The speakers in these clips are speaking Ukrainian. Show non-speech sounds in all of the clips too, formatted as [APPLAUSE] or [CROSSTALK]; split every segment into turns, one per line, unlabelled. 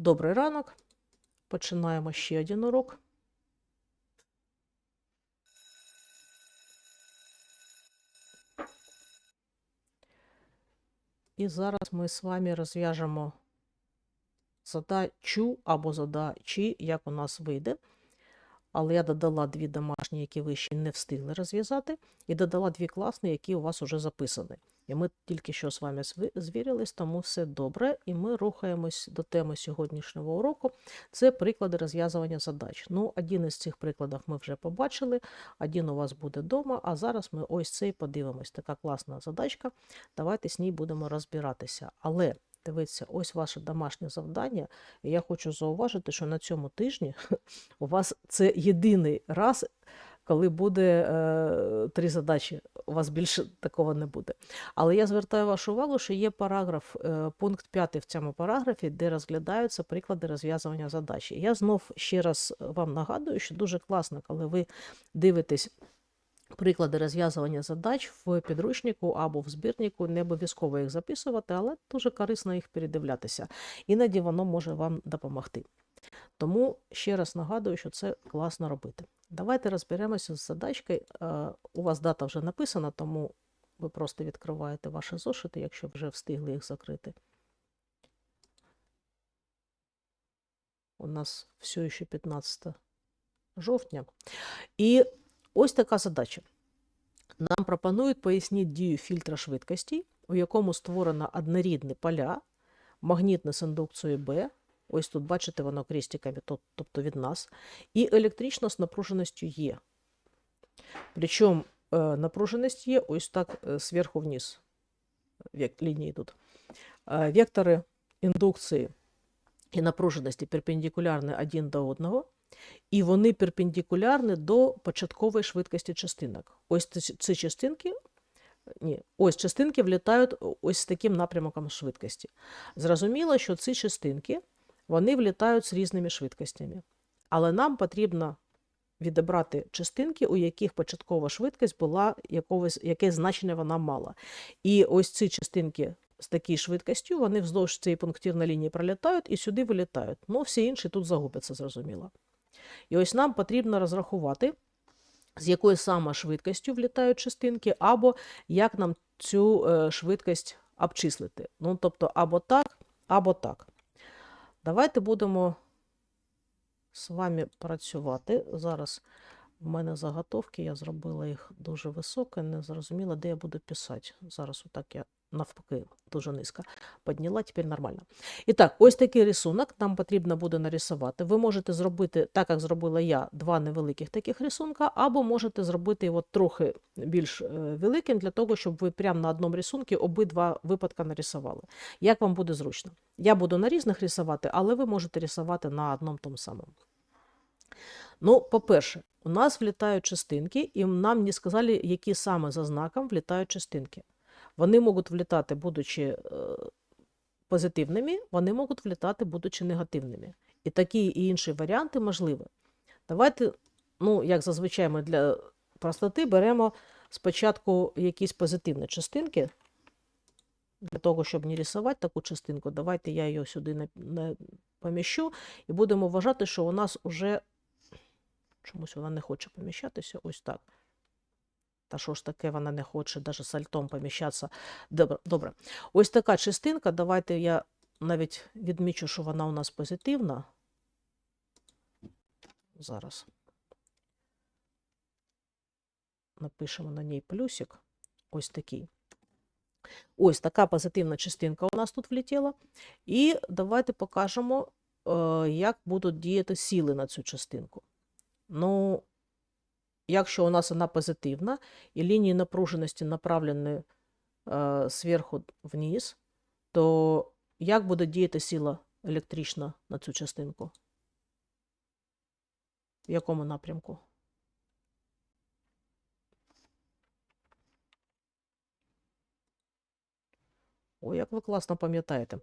Добрий ранок. Починаємо ще один урок. І зараз ми з вами розв'яжемо задачу або задачі, як у нас вийде. Але я додала дві домашні, які ви ще не встигли розв'язати, і додала дві класні, які у вас вже записані. І ми тільки що з вами звірились, тому все добре. І ми рухаємось до теми сьогоднішнього уроку. Це приклади розв'язування задач. Ну, один із цих прикладів ми вже побачили, один у вас буде вдома, а зараз ми ось цей подивимось. Така класна задачка. Давайте з ній будемо розбиратися. Але дивіться, ось ваше домашнє завдання. І я хочу зауважити, що на цьому тижні [LAUGHS] у вас це єдиний раз, коли буде е, три задачі. У вас більше такого не буде. Але я звертаю вашу увагу, що є параграф, е, пункт 5 в цьому параграфі, де розглядаються приклади розв'язування задачі. Я знов ще раз вам нагадую, що дуже класно, коли ви дивитесь. Приклади розв'язування задач в підручнику або в збірнику не обов'язково їх записувати, але дуже корисно їх передивлятися. Іноді воно може вам допомогти. Тому ще раз нагадую, що це класно робити. Давайте розберемося з задачкою. У вас дата вже написана, тому ви просто відкриваєте ваші зошити, якщо вже встигли їх закрити. У нас все ще 15 жовтня. І ось така задача. Нам пропонують пояснити дію фільтра швидкості, у якому створено однорідні поля, магнітне з індукцією Б. Ось тут, бачите, воно крестиками, тоб- тобто від нас, і електрично з напруженістю Е. Причому е, напруженість є ось так е, зверху вниз. Лінії йдуть. Е, вектори індукції і напруженості перпендикулярні один до одного, і вони перпендикулярні до початкової швидкості частинок. Ось ці частинки, ні, ось частинки влітають ось з таким напрямком швидкості. Зрозуміло, що ці частинки вони влітають з різними швидкостями. Але нам потрібно відібрати частинки, у яких початкова швидкість була якогось, яке значення вона мала. І ось ці частинки з такою швидкістю, вони вздовж цієї пунктирної лінії пролітають і сюди вилітають. Ну, всі інші тут загубляться, зрозуміло. І ось нам потрібно розрахувати, з якою саме швидкістю влітають частинки, або як нам цю е, швидкість обчислити. Ну, тобто, або так, або так. Давайте будемо з вами працювати. Зараз в мене заготовки, я зробила їх дуже високе, не зрозуміла, де я буду писати. Зараз отак я навпаки дуже низько підняла, тепер нормально. І так, ось такий рисунок нам потрібно буде нарисувати. Ви можете зробити, так як зробила я, два невеликих таких рисунка, або можете зробити його трохи більш е, великим, для того, щоб ви прямо на одному рисунку обидва випадки нарисували. Як вам буде зручно? Я буду на різних рисувати, але ви можете рисувати на одному тому самому. Ну, по-перше, у нас влітають частинки, і нам не сказали, які саме за знаком влітають частинки. Вони можуть влітати, будучи е, позитивними, вони можуть влітати, будучи негативними. І такі і інші варіанти можливі. Давайте, ну, як зазвичай, ми для простоти беремо спочатку якісь позитивні частинки. Для того, щоб не рисувати таку частинку, давайте я її сюди не, не поміщу і будемо вважати, що у нас вже чомусь вона не хоче поміщатися. Ось так. Та що ж таке, вона не хоче навіть сальтом поміщатися. Добре, добре. Ось така частинка. Давайте я навіть відмічу, що вона у нас позитивна. Зараз. Напишемо на ній плюсик. Ось такий. Ось така позитивна частинка у нас тут влетіла. І давайте покажемо, е, як будуть діяти сили на цю частинку. Ну, якщо у нас вона позитивна, і лінії напруженості направлені е, зверху вниз, то як буде діяти сила електрична на цю частинку? В якому напрямку? Ой, як ви класно пам'ятаєте.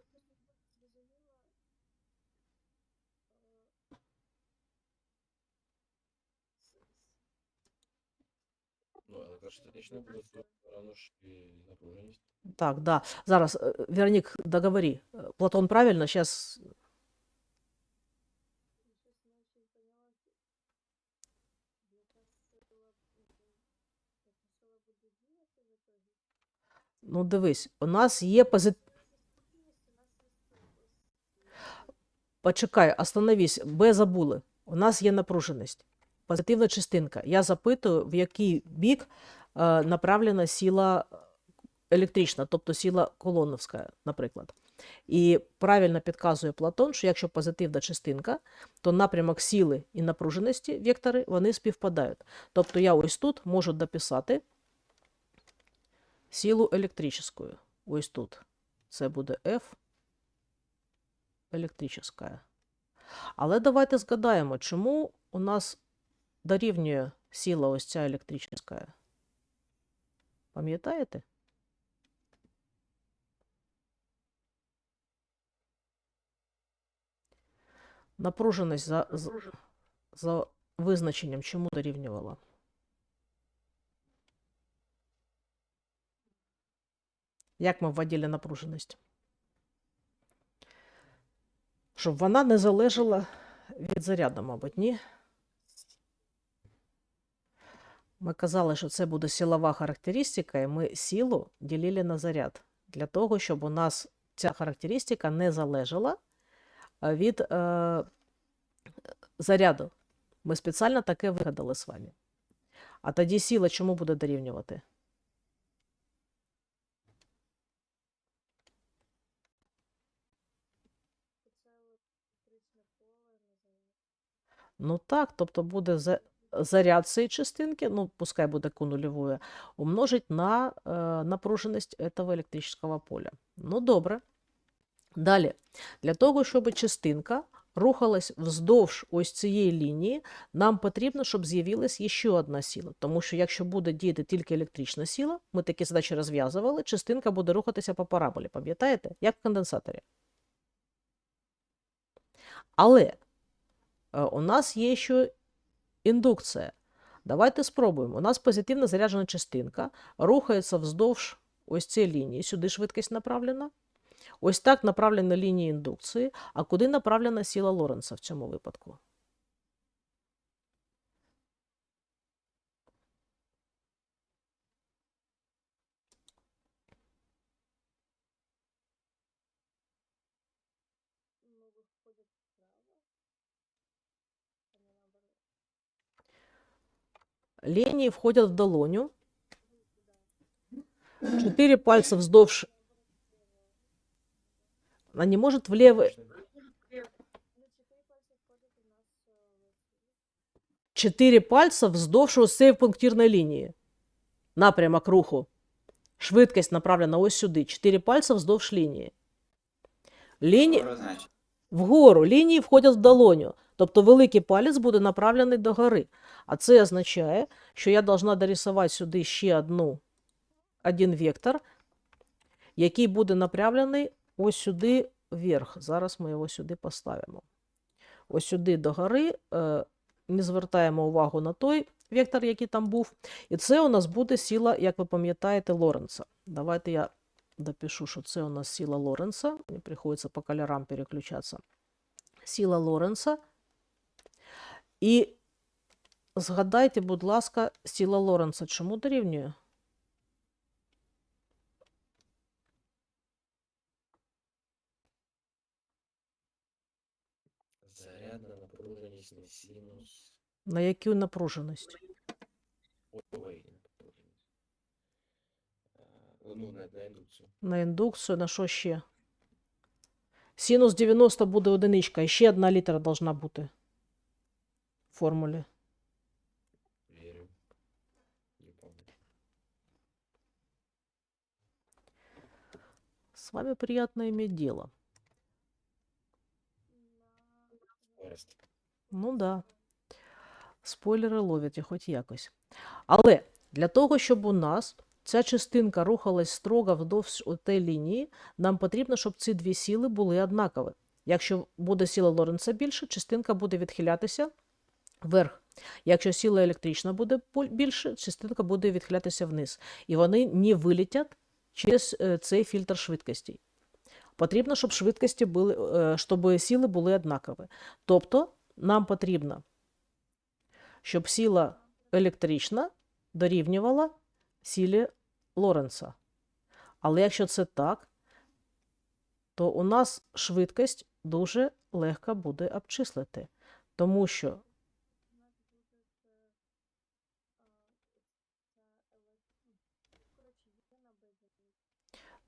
Так, да. Зараз, э, Вероник, договори. Э, Платон правильно, сейчас... Ну, дивись, у нас є позитив. Почекай, остановись, Б забули. У нас є напруженість. Позитивна частинка. Я запитую, в який бік е, направлена сила електрична, тобто сила колоновська, наприклад. І правильно підказує Платон, що якщо позитивна частинка, то напрямок сили і напруженості, вектори, вони співпадають. Тобто я ось тут можу дописати силу електричну. Ось тут. Це буде F електрична. Але давайте згадаємо, чому у нас дорівнює сила ось ця електрична. Пам'ятаєте? Напруженість за, за, за визначенням чому дорівнювала? Як ми вводили напруженість? Щоб вона не залежала від заряду, мабуть, ні? Ми казали, що це буде силова характеристика, і ми силу ділили на заряд. Для того, щоб у нас ця характеристика не залежала від е, заряду. Ми спеціально таке вигадали з вами. А тоді сила чому буде дорівнювати? Ну так, тобто буде за- заряд цієї частинки, ну пускай буде Q нульовою, умножить на е, напруженість этого електричного поля. Ну добре. Далі, для того, щоб частинка рухалась вздовж ось цієї лінії, нам потрібно, щоб з'явилась ще одна сила. Тому що якщо буде діяти тільки електрична сила, ми такі задачі розв'язували, частинка буде рухатися по параболі, пам'ятаєте? Як в конденсаторі. Але е, у нас є ще індукція. Давайте спробуємо. У нас позитивно заряджена частинка рухається вздовж ось цієї лінії. Сюди швидкість направлена. Ось так направлена лінія індукції. А куди направлена сила Лоренса в цьому випадку? Лінії входять в долоню. Чотири пальця вздовж. Она не может влево. Чотири пальця вздовж ось цієї пунктирної лінії. Напрямок руху. Швидкість направлена ось сюди. Чотири пальця вздовж лінії. Лінії вгору. Лінії входять в долоню. Тобто великий палець буде направлений догори. А це означає, що я должна дорисувати сюди ще одну, один вектор, який буде направлений ось сюди вверх. Зараз ми його сюди поставимо. Ось сюди догори. Е, не звертаємо увагу на той вектор, який там був. І це у нас буде сила, як ви пам'ятаєте, Лоренца. Давайте я допишу, що це у нас сила Лоренца. Мені приходиться по кольорам переключатися. Сила Лоренца. І згадайте, будь ласка, сила Лоренца чому дорівнює?
Зарядна напруженість на синус.
На яку напруженість?
Ой, Ну, на, на індукцію.
На індукцію, на що ще? Синус 90 буде одиничка, і ще одна літера должна бути в формулі. С вами приятно иметь дело. Ну да. Спойлери ловять і хоч якось. Але для того, щоб у нас ця частинка рухалась строго вдовж тієї лінії, нам потрібно, щоб ці дві сили були однакові. Якщо буде сила Лоренца більше, частинка буде відхилятися вверх. Якщо сила електрична буде більше, частинка буде відхилятися вниз. І вони не вилетять через е, цей фільтр швидкостей. Потрібно, щоб швидкості були, е, щоб сили були однакові. Тобто нам потрібно, щоб сила електрична дорівнювала силі Лоренца. Але якщо це так, то у нас швидкість дуже легко буде обчислити. Тому що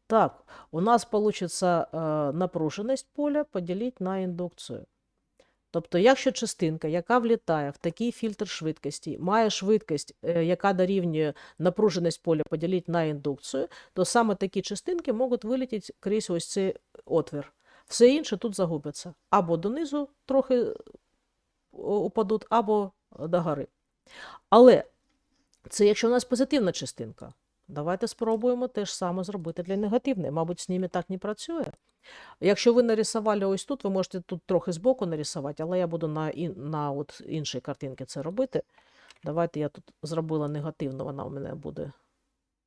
Так, у нас получится е, напруженість поля поділити на індукцію. Тобто, якщо частинка, яка влітає в такий фільтр швидкості, має швидкість, е, яка дорівнює напруженість поля поділити на індукцію, то саме такі частинки можуть вилетіти крізь ось цей отвір. Все інше тут загубиться. Або донизу трохи е, упадуть, або догори. Але це якщо у нас позитивна частинка. Давайте спробуємо те ж саме зробити для негативної. Мабуть, з ними так не працює. Якщо ви нарисували ось тут, ви можете тут трохи збоку нарисувати, але я буду на, на от іншій картинці це робити. Давайте я тут зробила негативну, вона у мене буде.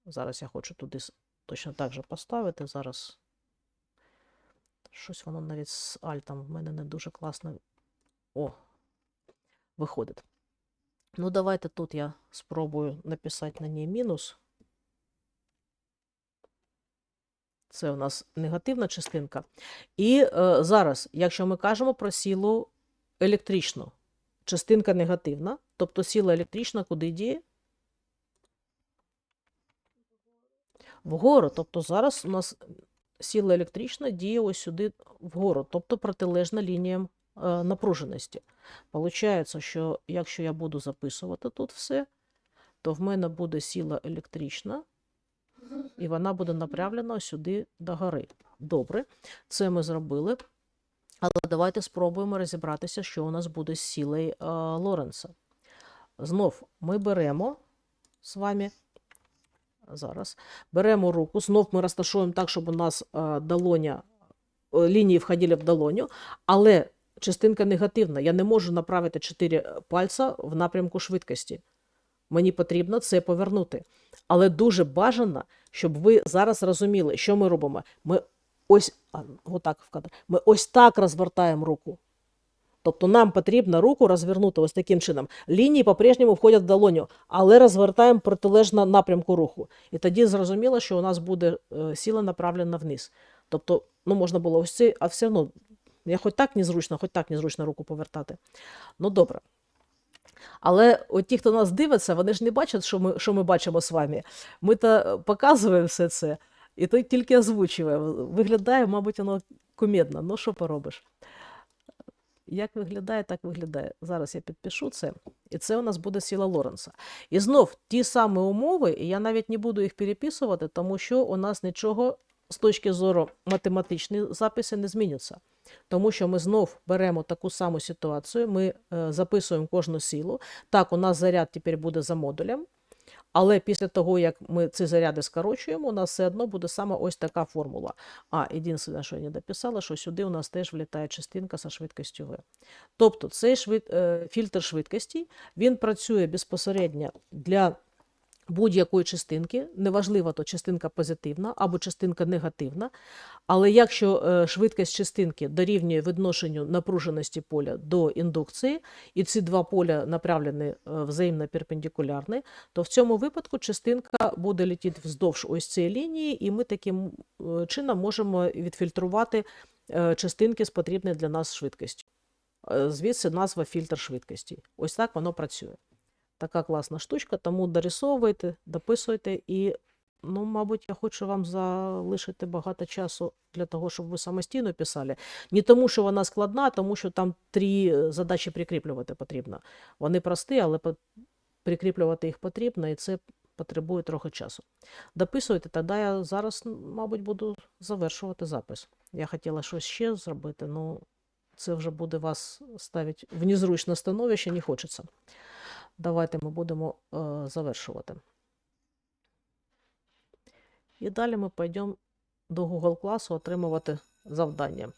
Зараз я хочу туди точно так же поставити. Зараз щось воно навіть з альтом в мене не дуже класно. О, виходить. Ну, давайте тут я спробую написати на ній мінус. Це у нас негативна частинка. І е, зараз, якщо ми кажемо про силу електричну, частинка негативна, тобто сила електрична куди діє? Вгору. Тобто зараз у нас сила електрична діє ось сюди вгору, тобто протилежна лініям е, напруженості. Получається, що якщо я буду записувати тут все, то в мене буде сила електрична, і вона буде направлена сюди до гори. Добре, це ми зробили. Але давайте спробуємо розібратися, що у нас буде з силою е, Лоренца. Знов ми беремо з вами. Зараз беремо руку, знов ми розташуємо так, щоб у нас е, долоня, е, лінії входили в долоню, але частинка негативна. Я не можу направити 4 пальця в напрямку швидкості. Мені потрібно це повернути. Але дуже бажано, щоб ви зараз розуміли, що ми робимо. Ми ось, отак в кадр, ми ось так розвертаємо руку. Тобто нам потрібно руку розвернути ось таким чином. Лінії по-прежньому входять в долоню, але розвертаємо протилежно напрямку руху. І тоді зрозуміло, що у нас буде е, сила направлена вниз. Тобто, ну можна було ось це, а все одно, я хоч так незручно, хоч так незручно руку повертати. Ну добре. Але от ті, хто нас дивиться, вони ж не бачать, що ми, що ми бачимо з вами. Ми то показуємо все це, і то тільки озвучуємо. Виглядає, мабуть, воно кумедно. Ну, що поробиш? Як виглядає, так виглядає. Зараз я підпишу це, і це у нас буде сила Лоренса. І знов ті самі умови, і я навіть не буду їх переписувати, тому що у нас нічого з точки зору математичної записи не зміниться. Тому що ми знов беремо таку саму ситуацію, ми е, записуємо кожну силу. Так, у нас заряд тепер буде за модулем, але після того, як ми ці заряди скорочуємо, у нас все одно буде саме ось така формула. А, єдине, що я не дописала, що сюди у нас теж влітає частинка зі швидкістю V. Тобто цей швид... е, фільтр швидкості він працює безпосередньо для будь-якої частинки, неважливо, то частинка позитивна або частинка негативна. Але якщо е, швидкість частинки дорівнює відношенню напруженості поля до індукції, і ці два поля направлені е, взаємно перпендикулярні, то в цьому випадку частинка буде летіти вздовж ось цієї лінії, і ми таким е, чином можемо відфільтрувати частинки з потрібною для нас швидкістю. Звідси назва фільтр швидкості. Ось так воно працює. Така класна штучка, тому дорисовуйте, дописуйте і, ну, мабуть, я хочу вам залишити багато часу для того, щоб ви самостійно писали. Не тому, що вона складна, а тому що там три е, задачі прикріплювати потрібно. Вони прості, але прикріплювати їх потрібно, і це потребує трохи часу. Дописуйте, тоді я зараз, мабуть, буду завершувати запис. Я хотіла щось ще зробити, ну це вже буде вас ставити в незручне становище, не хочеться. Давайте ми будемо е, завершувати. І далі ми пойдемо до Google класу отримувати завдання.